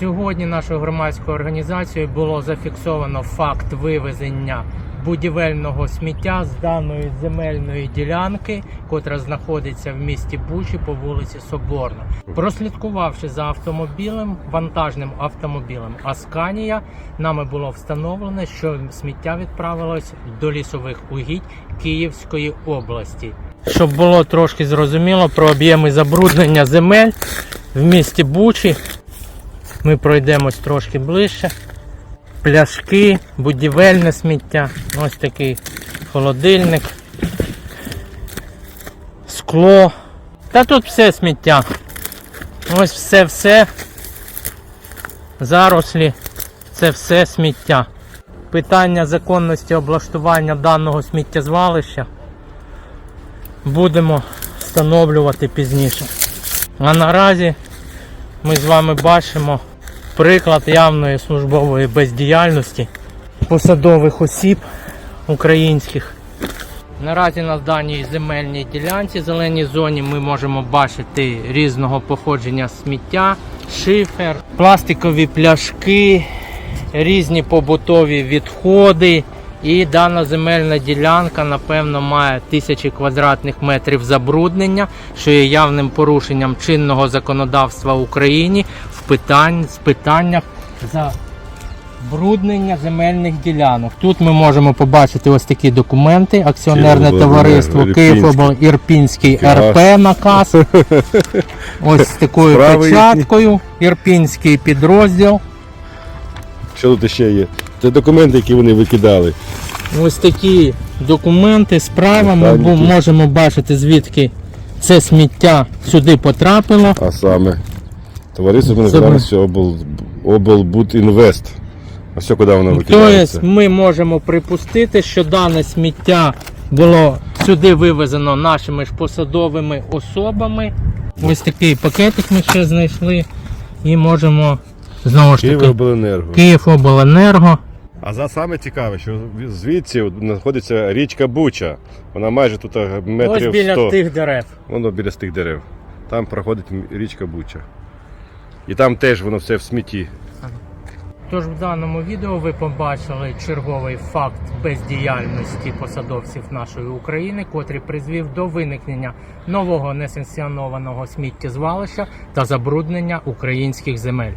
Сьогодні нашою громадською організацією було зафіксовано факт вивезення будівельного сміття з даної земельної ділянки, котра знаходиться в місті Бучі по вулиці Соборна. Прослідкувавши за автомобілем, вантажним автомобілем Асканія, нами було встановлено, що сміття відправилось до лісових угідь Київської області. Щоб було трошки зрозуміло про об'єми забруднення земель в місті Бучі, ми пройдемось трошки ближче. Пляшки, будівельне сміття, ось такий холодильник, скло. Та тут все сміття. Ось все-все. Зарослі. Це все сміття. Питання законності облаштування даного сміттєзвалища будемо встановлювати пізніше. А наразі ми з вами бачимо приклад явної службової бездіяльності посадових осіб українських. Наразі на даній земельній ділянці, зеленій зоні, ми можемо бачити різного походження сміття, шифер, пластикові пляшки, різні побутові відходи. І дана земельна ділянка, напевно, має тисячі квадратних метрів забруднення, що є явним порушенням чинного законодавства в Україні в питань, з питаннях забруднення земельних ділянок. Тут ми можемо побачити ось такі документи. Акціонерне товариство. Київобл Ірпінський РП наказ. Ось з такою Справи печаткою. Ірпінський підрозділ. Що тут ще є? Це документи, які вони викидали. Ось такі документи, справа. Ми бу- можемо бачити, звідки це сміття сюди потрапило. А саме товариство називається обл... облбудінвест. А все, куди воно викидається? Тобто ми можемо припустити, що дане сміття було сюди вивезено нашими ж посадовими особами. Ось такий пакетик ми ще знайшли. І можемо знову ж таки Київобленерго. Київобленерго. А за саме цікаве, що звідси знаходиться річка Буча. Вона майже тут а, Ось біля 100. тих дерев. Воно біля тих дерев. Там проходить річка Буча. І там теж воно все в смітті. Тож в даному відео ви побачили черговий факт бездіяльності посадовців нашої України, котрий призвів до виникнення нового несанкціонованого сміттєзвалища та забруднення українських земель.